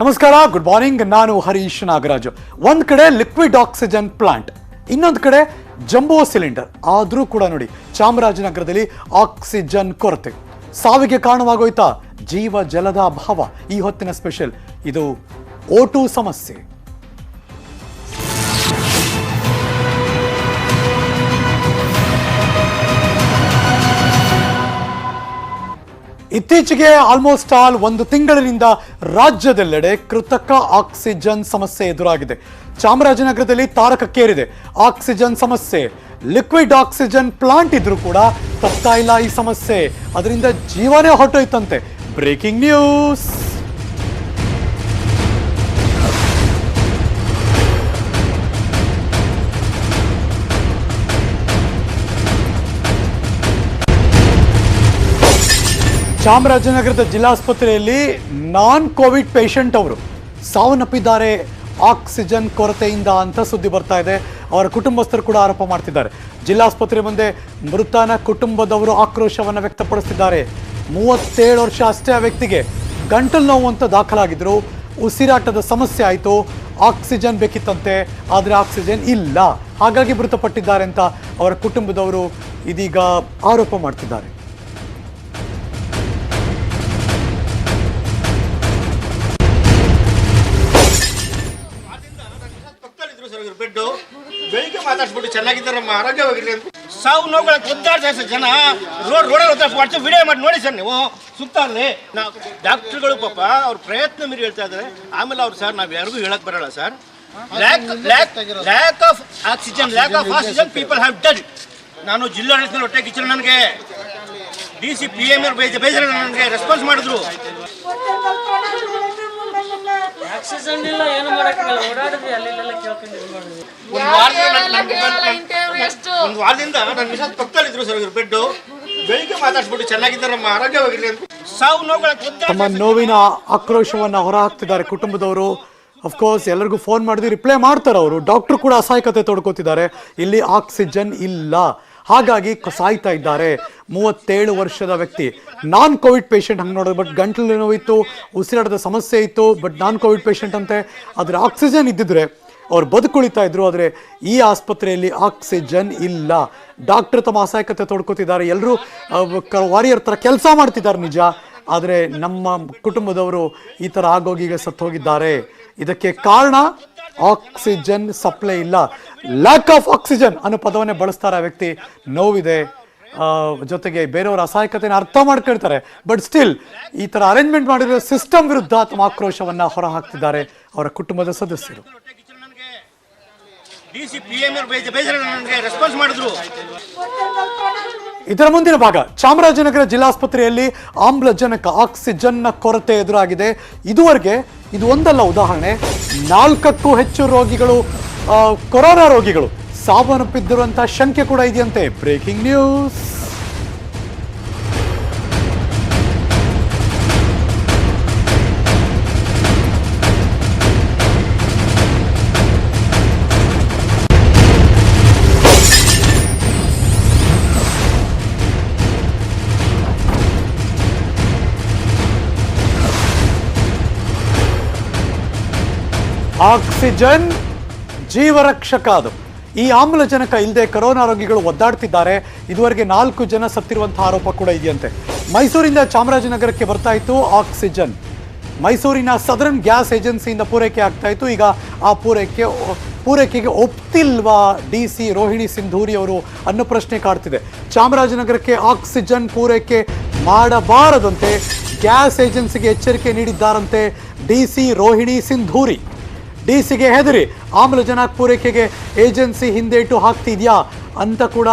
ನಮಸ್ಕಾರ good morning ನಾನು ಹರೀಶ್ ನಾಗರಾಜ್. ಒಂದ್ ಕಡೆ ಲಿಕ್ವಿಡ್ ಆಕ್ಸಿಜನ್ ಪ್ಲಾಂಟ್ ಇನ್ನೊಂದು ಕಡೆ ಜಂಬೋ ಸಿಲಿಂಡರ್ ಆದರೂ ಕೂಡ ನೋಡಿ, ಚಾಮರಾಜನಗರದಲ್ಲಿ ಆಕ್ಸಿಜನ್ ಕೊರತೆ. ಸಾವಿಗೆ ಕಾರಣವಾಗೋಯ್ತಾ? ಜೀವ ಜಲದ ಅಭಾವ. ಈ ಹೊತ್ತಿನ ಸ್ಪೆಷಲ್ ಇದು ಓಟು ಸಮಸ್ಯೆ. ಇತ್ತೀಚೆಗೆ ಆಲ್ಮೋಸ್ಟ್ ಆಲ್ ಒಂದು ತಿಂಗಳಿನಿಂದ ರಾಜ್ಯದೆಲ್ಲೆಡೆ ಕೃತಕ ಆಕ್ಸಿಜನ್ ಸಮಸ್ಯೆ ಎದುರಾಗಿದೆ. ಚಾಮರಾಜನಗರದಲ್ಲಿ ತಾರಕಕ್ಕೇರಿದೆ. ಆಕ್ಸಿಜನ್ ಸಮಸ್ಯೆ. ಲಿಕ್ವಿಡ್ ಆಕ್ಸಿಜನ್ ಪ್ಲಾಂಟ್ ಇದ್ರೂ ಕೂಡ ತಪ್ತಾ ಈ ಸಮಸ್ಯೆ. ಅದರಿಂದ ಜೀವನೇ ಹೊರಟೋಯ್ತಂತೆ. Breaking news. ಚಾಮರಾಜನಗರದ ಜಿಲ್ಲಾಸ್ಪತ್ರೆಯಲ್ಲಿ ನಾನ್ ಕೋವಿಡ್ ಪೇಷಂಟ್ ಅವರು ಸಾವನ್ನಪ್ಪಿದ್ದಾರೆ, ಆಕ್ಸಿಜನ್ ಕೊರತೆಯಿಂದ ಅಂತ ಸುದ್ದಿ ಬರ್ತಾ ಇದೆ. ಅವರ ಕುಟುಂಬಸ್ಥರು ಕೂಡ ಆರೋಪ ಮಾಡ್ತಿದ್ದಾರೆ. ಜಿಲ್ಲಾಸ್ಪತ್ರೆ ಮುಂದೆ ಮೃತನ ಕುಟುಂಬದವರು ಆಕ್ರೋಶವನ್ನು ವ್ಯಕ್ತಪಡಿಸಿದ್ದಾರೆ ಮೂವತ್ತೇಳು ವರ್ಷ ಅಷ್ಟೇ ಆ ವ್ಯಕ್ತಿಗೆ ಗಂಟಲು ನೋವು ಅಂತ ದಾಖಲಾಗಿದ್ದರು ಉಸಿರಾಟದ ಸಮಸ್ಯೆ ಆಯಿತು. ಆಕ್ಸಿಜನ್ ಬೇಕಿತ್ತಂತೆ, ಆದರೆ ಆಕ್ಸಿಜನ್ ಇಲ್ಲ. ಹಾಗಾಗಿ ಮೃತಪಟ್ಟಿದ್ದಾರೆ ಅಂತ ಅವರ ಕುಟುಂಬದವರು ಇದೀಗ ಆರೋಪ ಮಾಡ್ತಿದ್ದಾರೆ. ಮಾತಾಡ್ಸ್ಬಿಟ್ಟು ಚೆನ್ನಾಗಿದ್ದಾರಮ್ಮ ಆರೋಗ್ಯವಾಗಿರ್ಲಿ ಅಂತ. ಸಾವು ನೋವುಗಳ ಒದ್ದಾಡ್ತಾರೆ ಸರ್ ಜನ ರೋಡ್ ರೋಡ್ ವಾಟ್ಸಪ್ ವಿಡಿಯೋ ಮಾಡಿ ನೋಡಿ ಸರ್ ನೀವು. ಸುತ್ತ ನಾ ನಾವು ಡಾಕ್ಟ್ರುಗಳು ಪಾಪ ಅವ್ರ ಪ್ರಯತ್ನ ಮೀರಿ ಹೇಳ್ತಾ ಇದ್ದಾರೆ. ಆಮೇಲೆ ಅವ್ರು ಸರ್ ನಾವು ಯಾರಿಗೂ ಹೇಳಕ್ ಬರಲ್ಲ sir. Lack of oxygen lack of oxygen people have done ನಾನು ಜಿಲ್ಲಾಡಳಿತದಲ್ಲಿ ಹೊಟ್ಟೆ ಕಿಚ್ಚರು ನನಗೆ. ಡಿ ಸಿ ಪಿ ಎಂ ಬೇಜ ಬೇಜಾರ ನನಗೆ ರೆಸ್ಪಾನ್ಸ್ ಮಾಡಿದ್ರು. ಆಕ್ಸಿಜನ್ ಇಲ್ಲ ಏನು ಮಾಡಕ್ಕಾಗಲ್ಲ ಓಡಾಡಿದ್ವಿ ಅಲ್ಲಿ ಇಲ್ಲೆಲ್ಲ ಕೇಳ್ಕೊಂಡು ಇದು ಮಾಡಿದ್ವಿ. ಒಂದು ವಾರದಿಂದ ನನ್- ನನ್- ನನ್- ಒಂದು ವಾರದಿಂದ ನನ್ನ ಮಿಸಸ್ ಪಕ್ಕದಲ್ಲಿದ್ರು ಸರ್ ಇವ್ರ ಬೆಡ್ಡು. ಬೆಳಿಗ್ಗೆ ಮಾತಾಡ್ಸ್ಬಿಟ್ಟು ಚೆನ್ನಾಗಿದ್ದಾರಮ್ಮ ಆರೋಗ್ಯವಾಗಿರ್ಲಿ ಅಂತ. ಸಾವು ನೋವುಗಳ ತಮ್ಮ ನೋವಿನ ಆಕ್ರೋಶವನ್ನ ಹೊರಹಾಕ್ತಿದ್ದಾರೆ ಕುಟುಂಬದವರು. ಅಫ್ಕೋರ್ಸ್ ಎಲ್ಲರಿಗೂ ಫೋನ್ ಮಾಡಿದ್ವಿ ರಿಪ್ಲೈ ಮಾಡ್ತಾರೆ ಅವರು. ಡಾಕ್ಟರ್ ಕೂಡ ಅಸಹಾಯಕತೆ ತೊಡ್ಕೋತಿದ್ದಾರೆ. ಇಲ್ಲಿ ಆಕ್ಸಿಜನ್ ಇಲ್ಲ. ಹಾಗಾಗಿ ಕಸಾಯ್ತಾ ಸಾಯ್ತಾ ಇದ್ದಾರೆ. ಮೂವತ್ತೇಳು ವರ್ಷದ ವ್ಯಕ್ತಿ. ನಾನ್ ಕೋವಿಡ್ ಪೇಷಂಟ್ ಹಂಗೆ ನೋಡೋದು ಬಟ್ ಗಂಟಲು ನೋವಿತ್ತು, ಉಸಿರಾಟದ ಸಮಸ್ಯೆ ಇತ್ತು, ಬಟ್ ನಾನ್ ಕೋವಿಡ್ ಪೇಷಂಟ್ ಅಂತೆ. ಆದರೆ ಆಕ್ಸಿಜನ್ ಇದ್ದಿದ್ರೆ, ಅವ್ರು ಬದುಕುಳಿತಾ ಇದ್ರು, ಆದರೆ ಈ ಆಸ್ಪತ್ರೆಯಲ್ಲಿ ಆಕ್ಸಿಜನ್ ಇಲ್ಲ. ಡಾಕ್ಟರ್ ತಮ್ಮ ಅಸಹಾಯಕತೆ ತೊಡ್ಕೋತಿದ್ದಾರೆ. ಎಲ್ಲರೂ ವಾರಿಯರ್ ಥರ ಕೆಲಸ ಮಾಡ್ತಿದ್ದಾರೆ ನಿಜ. ಆದರೆ ನಮ್ಮ ಕುಟುಂಬದವರು ಈ ಥರ ಆಗೋಗಿಗೆ ಸತ್ತೋಗಿದ್ದಾರೆ. ಸತ್ತು ಇದಕ್ಕೆ ಕಾರಣ ಆಕ್ಸಿಜನ್ ಸಪ್ಲೈ ಇಲ್ಲ. ಲ್ಯಾಕ್ ಆಫ್ ಆಕ್ಸಿಜನ್ ಅನ್ನೋ ಪದವನ್ನೇ ಬಳಸ್ತಾರೆ ಆ ವ್ಯಕ್ತಿ. ನೋವಿದೆ. ಜೊತೆಗೆ ಬೇರೆಯವರ ಅಸಹಾಯಕತೆಯನ್ನು ಅರ್ಥ ಮಾಡ್ಕೊಳ್ತಾರೆ. ಬಟ್ ಸ್ಟಿಲ್ ಈ ಥರ ಅರೇಂಜ್ಮೆಂಟ್ ಮಾಡಿರೋ ಸಿಸ್ಟಮ್ ವಿರುದ್ಧ ತಮ್ಮ ಆಕ್ರೋಶವನ್ನು ಹೊರಹಾಕ್ತಿದ್ದಾರೆ ಅವರ ಕುಟುಂಬದ ಸದಸ್ಯರು ಡಿ ಸಿ ಪಿ ಎಂ ಬೇಜ ಬೇಜಾರ ನನಗೆ ರೆಸ್ಪಾನ್ಸ್ ಮಾಡಿದ್ರು ಇದರ ಮುಂದಿನ ಭಾಗ, ಚಾಮರಾಜನಗರ ಜಿಲ್ಲಾಸ್ಪತ್ರೆಯಲ್ಲಿ ಆಮ್ಲಜನಕ ಆಕ್ಸಿಜನ್ನ ಕೊರತೆ ಎದುರಾಗಿದೆ. ಇದುವರೆಗೆ ಇದು ಒಂದಲ್ಲ ಉದಾಹರಣೆ, ನಾಲ್ಕಕ್ಕೂ ಹೆಚ್ಚು ರೋಗಿಗಳು ಕೊರೋನಾ ರೋಗಿಗಳು ಸಾವನ್ನಪ್ಪಿದ್ದಿರುವಂತಹ ಶಂಕೆ ಕೂಡ ಇದೆಯಂತೆ. ಬ್ರೇಕಿಂಗ್ ನ್ಯೂಸ್ ಆಕ್ಸಿಜನ್ ಜೀವರಕ್ಷಕ ಅದು. ಈ ಆಮ್ಲಜನಕ ಇಲ್ಲದೆ ಕೊರೋನಾ ರೋಗಿಗಳು ಒದ್ದಾಡ್ತಿದ್ದಾರೆ. ಇದುವರೆಗೆ ನಾಲ್ಕು ಜನ ಸತ್ತಿರುವಂತಹ ಆರೋಪ ಕೂಡ ಇದೆಯಂತೆ. ಮೈಸೂರಿಂದ ಚಾಮರಾಜನಗರಕ್ಕೆ ಬರ್ತಾ ಇತ್ತು ಆಕ್ಸಿಜನ್. ಮೈಸೂರಿನ ಸದರನ್ ಗ್ಯಾಸ್ ಏಜೆನ್ಸಿಯಿಂದ ಪೂರೈಕೆ ಆಗ್ತಾ ಇತ್ತು. ಈಗ ಆ ಪೂರೈಕೆ, ಪೂರೈಕೆಗೆ ಒಪ್ತಿಲ್ವಾ ಡಿ ಸಿ ರೋಹಿಣಿ ಸಿಂಧೂರಿ ಅವರು ಅನ್ನೋ ಪ್ರಶ್ನೆ ಕಾಡ್ತಿದೆ. ಚಾಮರಾಜನಗರಕ್ಕೆ ಆಕ್ಸಿಜನ್ ಪೂರೈಕೆ ಮಾಡಬಾರದಂತೆ ಗ್ಯಾಸ್ ಏಜೆನ್ಸಿಗೆ ಎಚ್ಚರಿಕೆ ನೀಡಿದ್ದಾರಂತೆ ಡಿ ಸಿ ರೋಹಿಣಿ ಸಿಂಧೂರಿ. ಡಿಸಿಗೆ ಹೆದರಿ. ಆಮ್ಲಜನಕ ಪೂರೈಕೆಗೆ ಏಜೆನ್ಸಿ ಹಿಂದೇಟು ಹಾಕ್ತಿದ್ಯಾ ಅಂತ ಕೂಡ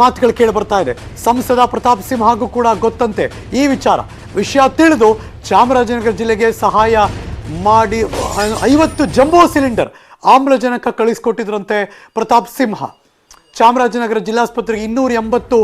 ಮಾತುಗಳು ಕೇಳಿ ಬರ್ತಾ ಇದೆ. ಸಂಸದ ಪ್ರತಾಪ್ ಸಿಂಹ ಹಾಗೂ ಕೂಡ ಗೊತ್ತಂತೆ. ಈ ವಿಚಾರ ವಿಷಯ ತಿಳಿದು ಚಾಮರಾಜನಗರ ಜಿಲ್ಲೆಗೆ ಸಹಾಯ ಮಾಡಿ, ಐವತ್ತು ಜಂಬೋ ಸಿಲಿಂಡರ್ ಆಮ್ಲಜನಕ ಕಳಿಸ್ಕೊಟ್ಟಿದ್ರಂತೆ ಪ್ರತಾಪ್ ಸಿಂಹ. ಚಾಮರಾಜನಗರ ಜಿಲ್ಲಾಸ್ಪತ್ರೆಗೆ ಇನ್ನೂರ ಎಂಬತ್ತು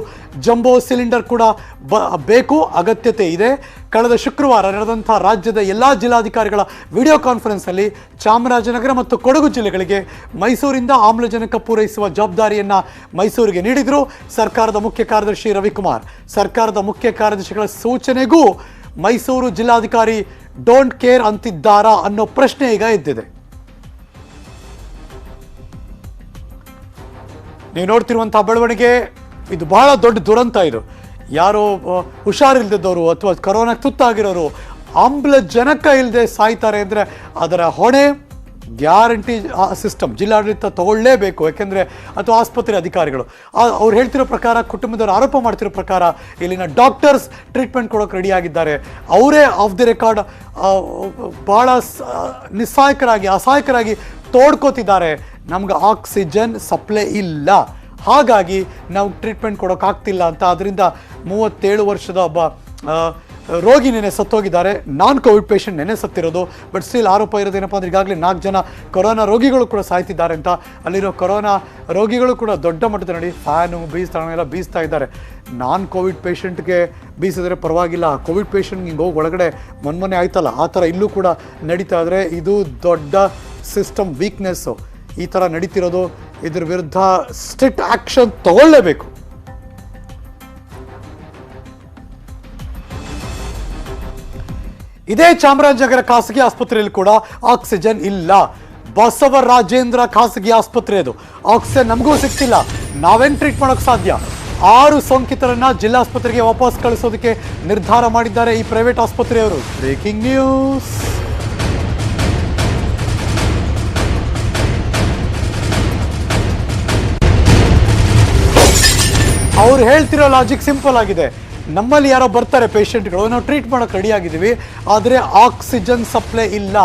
ಜಂಬೋ ಸಿಲಿಂಡರ್ ಕೂಡ ಬ, ಬೇಕು. ಅಗತ್ಯತೆ ಇದೆ. ಕಳೆದ ಶುಕ್ರವಾರ ನಡೆದಂಥ ರಾಜ್ಯದ ಎಲ್ಲ ಜಿಲ್ಲಾಧಿಕಾರಿಗಳ ವಿಡಿಯೋ ಕಾನ್ಫರೆನ್ಸಲ್ಲಿ ಚಾಮರಾಜನಗರ ಮತ್ತು ಕೊಡಗು ಜಿಲ್ಲೆಗಳಿಗೆ ಮೈಸೂರಿಂದ ಆಮ್ಲಜನಕ ಪೂರೈಸುವ ಜವಾಬ್ದಾರಿಯನ್ನು ಮೈಸೂರಿಗೆ ನೀಡಿದರು ಸರ್ಕಾರದ ಮುಖ್ಯ ಕಾರ್ಯದರ್ಶಿ ರವಿಕುಮಾರ್. ಸರ್ಕಾರದ ಮುಖ್ಯ ಕಾರ್ಯದರ್ಶಿಗಳ ಸೂಚನೆಗೂ ಮೈಸೂರು ಜಿಲ್ಲಾಧಿಕಾರಿ ಡೋಂಟ್ ಕೇರ್ ಅಂತಿದ್ದಾರಾ ಅನ್ನೋ ಪ್ರಶ್ನೆ ಈಗ ಎದ್ದಿದೆ. ನೀವು ನೋಡ್ತಿರುವಂಥ ಬೆಳವಣಿಗೆ ಇದು ಬಹಳ ದೊಡ್ಡ ದುರಂತ ಇದು. ಯಾರೋ ಹುಷಾರಿಲ್ದಿದ್ದವರು ಅಥವಾ ಕರೋನಾ ತುತ್ತಾಗಿರೋರು ಆಮ್ಲಜನಕ ಇಲ್ಲದೆ ಸಾಯ್ತಾರೆ ಅಂದರೆ ಅದರ ಹೊಣೆ ಗ್ಯಾರಂಟಿ ಸಿಸ್ಟಮ್ ಜಿಲ್ಲಾಡಳಿತ ತಗೊಳ್ಳೇಬೇಕು. ಯಾಕೆಂದರೆ ಅಥವಾ ಆಸ್ಪತ್ರೆ ಅಧಿಕಾರಿಗಳು. ಅವ್ರು ಹೇಳ್ತಿರೋ ಪ್ರಕಾರ, ಕುಟುಂಬದವರು ಆರೋಪ ಮಾಡ್ತಿರೋ ಪ್ರಕಾರ ಇಲ್ಲಿನ ಡಾಕ್ಟರ್ಸ್ ಟ್ರೀಟ್ಮೆಂಟ್ ಕೊಡೋಕೆ ರೆಡಿಯಾಗಿದ್ದಾರೆ. ಅವರೇ ಆಫ್ ದಿ ರೆಕಾರ್ಡ್ ಭಾಳ ನಿಸ್ಸಾಯಕರಾಗಿ, ಅಸಹಾಯಕರಾಗಿ ತೋಡ್ಕೋತಿದ್ದಾರೆ. ನಮ್ಗೆ ಆಕ್ಸಿಜನ್ ಸಪ್ಲೈ ಇಲ್ಲ. ಹಾಗಾಗಿ ನಾವು ಟ್ರೀಟ್ಮೆಂಟ್ ಕೊಡೋಕ್ಕಾಗ್ತಿಲ್ಲ ಅಂತ ಅದರಿಂದ ಮೂವತ್ತೇಳು ವರ್ಷದ ಒಬ್ಬ ರೋಗಿ ನೆನೆ ಸತ್ತೋಗಿದ್ದಾರೆ. ನಾನ್ ಕೋವಿಡ್ ಪೇಷಂಟ್ ನೆನೆ ಸತ್ತಿರೋದು, ಬಟ್ ಸ್ಟಿಲ್ ಆರೋಪ ಇರೋದೇನಪ್ಪ ಅಂದ್ರೆ ಈಗಾಗಲೇ ನಾಲ್ಕು ಜನ ಕೊರೋನಾ ರೋಗಿಗಳು ಕೂಡ ಸಾಯ್ತಿದ್ದಾರೆ ಅಂತ. ಅಲ್ಲಿರೋ ಕೊರೋನಾ ರೋಗಿಗಳು ಕೂಡ ದೊಡ್ಡ ಮಟ್ಟದ ನೋಡಿ ಫ್ಯಾನು ಬೀಸ್ತಾಳೆ ಎಲ್ಲ ಬೀಸ್ತಾ ಇದ್ದಾರೆ. ನಾನ್ ಕೋವಿಡ್ ಪೇಷಂಟ್ಗೆ ಬೀಸಿದ್ರೆ ಪರವಾಗಿಲ್ಲ. ಕೋವಿಡ್ ಪೇಷಂಟ್ ಹಿಂಗೆ ಹೋಗಿ ಒಳಗಡೆ ಮೊನ್ಮೊನ್ನೆ ಆಯ್ತಲ್ಲ, ಆ ಥರ ಇಲ್ಲೂ ಕೂಡ ನಡೀತಾ ಇದ್ರೆ ಇದು ದೊಡ್ಡ ಸಿಸ್ಟಮ್ ವೀಕ್ನೆಸ್ಸು. ಈ ಥರ ನಡೀತಿರೋದು ಇದ್ರ ವಿರುದ್ಧ ಸ್ಟ್ರಿಕ್ಟ್ ಆ್ಯಕ್ಷನ್ ತಗೊಳ್ಳೇಬೇಕು. ಇದೇ ಚಾಮರಾಜನಗರ ಖಾಸಗಿ ಆಸ್ಪತ್ರೆಯಲ್ಲಿ ಕೂಡ ಆಕ್ಸಿಜನ್ ಇಲ್ಲ. ಬಸವರಾಜೇಂದ್ರ ಖಾಸಗಿ ಆಸ್ಪತ್ರೆ ಅದು. ಆಕ್ಸಿಜನ್ ನಮಗೂ ಸಿಗ್ತಿಲ್ಲ. ನಾವೇನ್ ಟ್ರೀಟ್ ಮಾಡೋಕೆ ಸಾಧ್ಯ? ಆರು ಸೋಂಕಿತರನ್ನ ಜಿಲ್ಲಾಸ್ಪತ್ರೆಗೆ ವಾಪಸ್ ಕಳಿಸೋದಕ್ಕೆ ನಿರ್ಧಾರ ಮಾಡಿದ್ದಾರೆ ಈ ಪ್ರೈವೇಟ್ ಆಸ್ಪತ್ರೆಯವರು. ಬ್ರೇಕಿಂಗ್ ನ್ಯೂಸ್ ಅವ್ರು ಹೇಳ್ತಿರೋ ಲಾಜಿಕ್ ಸಿಂಪಲ್ ಆಗಿದೆ. ನಮ್ಮಲ್ಲಿ ಯಾರೋ ಬರ್ತಾರೆ ಪೇಷಂಟ್ಗಳು ನಾವು ಟ್ರೀಟ್ ಮಾಡೋಕೆ ರೆಡಿ ಆಗಿದ್ದೀವಿ, ಆದರೆ ಆಕ್ಸಿಜನ್ ಸಪ್ಲೈ ಇಲ್ಲ.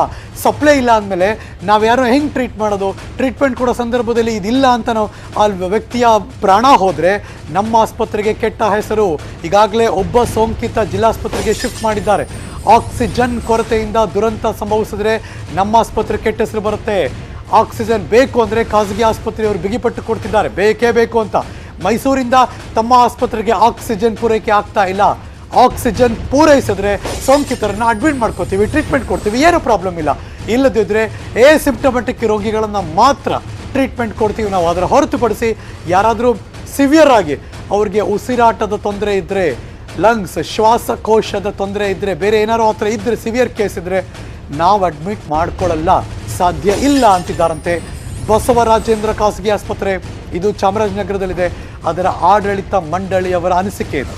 ಸಪ್ಲೈ ಇಲ್ಲ ಅಂದಮೇಲೆ ನಾವು ಯಾರೋ ಹೆಂಗೆ ಟ್ರೀಟ್ ಮಾಡೋದು? ಟ್ರೀಟ್ಮೆಂಟ್ ಕೊಡೋ ಸಂದರ್ಭದಲ್ಲಿ ಇದಿಲ್ಲ ಅಂತ ನಾವು ಆ ವ್ಯಕ್ತಿಯ ಪ್ರಾಣ ಹೋದರೆ ನಮ್ಮ ಆಸ್ಪತ್ರೆಗೆ ಕೆಟ್ಟ ಹೆಸರು. ಈಗಾಗಲೇ ಒಬ್ಬ ಸೋಂಕಿತ ಜಿಲ್ಲಾಸ್ಪತ್ರೆಗೆ ಶಿಫ್ಟ್ ಮಾಡಿದ್ದಾರೆ. ಆಕ್ಸಿಜನ್ ಕೊರತೆಯಿಂದ ದುರಂತ ಸಂಭವಿಸಿದ್ರೆ ನಮ್ಮ ಆಸ್ಪತ್ರೆ ಕೆಟ್ಟ ಹೆಸರು ಬರುತ್ತೆ. ಆಕ್ಸಿಜನ್ ಬೇಕು ಅಂದರೆ ಖಾಸಗಿ ಆಸ್ಪತ್ರೆಯವರು ಬಿಗಿಪಟ್ಟು ಕೊಡ್ತಿದ್ದಾರೆ. ಬೇಕೇ ಬೇಕು ಅಂತ. ಮೈಸೂರಿಂದ ತಮ್ಮ ಆಸ್ಪತ್ರೆಗೆ ಆಕ್ಸಿಜನ್ ಪೂರೈಕೆ ಆಗ್ತಾ ಇಲ್ಲ. ಆಕ್ಸಿಜನ್ ಪೂರೈಸಿದ್ರೆ ಸೋಂಕಿತರನ್ನು ಅಡ್ಮಿಟ್ ಮಾಡ್ಕೋತೀವಿ ಟ್ರೀಟ್ಮೆಂಟ್ ಕೊಡ್ತೀವಿ, ಏನು ಪ್ರಾಬ್ಲಮ್ ಇಲ್ಲ. ಇಲ್ಲದಿದ್ದರೆ ಎ ಸಿಂಪ್ಟಮೆಟಿಕ್ ರೋಗಿಗಳನ್ನು ಮಾತ್ರ ಟ್ರೀಟ್ಮೆಂಟ್ ಕೊಡ್ತೀವಿ ನಾವು. ಅದರ ಹೊರತುಪಡಿಸಿ ಯಾರಾದರೂ ಸಿವಿಯರ್ ಆಗಿ ಅವ್ರಿಗೆ ಉಸಿರಾಟದ ತೊಂದರೆ ಇದ್ದರೆ ಲಂಗ್ಸ್ ಶ್ವಾಸಕೋಶದ ತೊಂದರೆ ಇದ್ದರೆ ಬೇರೆ ಏನಾರು ಆ ಥರ ಇದ್ದರೆ ಸಿವಿಯರ್ ಕೇಸ್ ಇದ್ದರೆ ನಾವು ಅಡ್ಮಿಟ್ ಮಾಡ್ಕೊಳ್ಳಲ್ಲ. ಸಾಧ್ಯ ಇಲ್ಲ ಅಂತಿದ್ದಾರಂತೆ. ಬಸವರಾಜೇಂದ್ರ ಖಾಸಗಿ ಆಸ್ಪತ್ರೆ, ಇದು ಚಾಮರಾಜನಗರದಲ್ಲಿದೆ. ಅದರ ಆಡಳಿತ ಮಂಡಳಿಯವರ ಅನಿಸಿಕೆ ಇದು.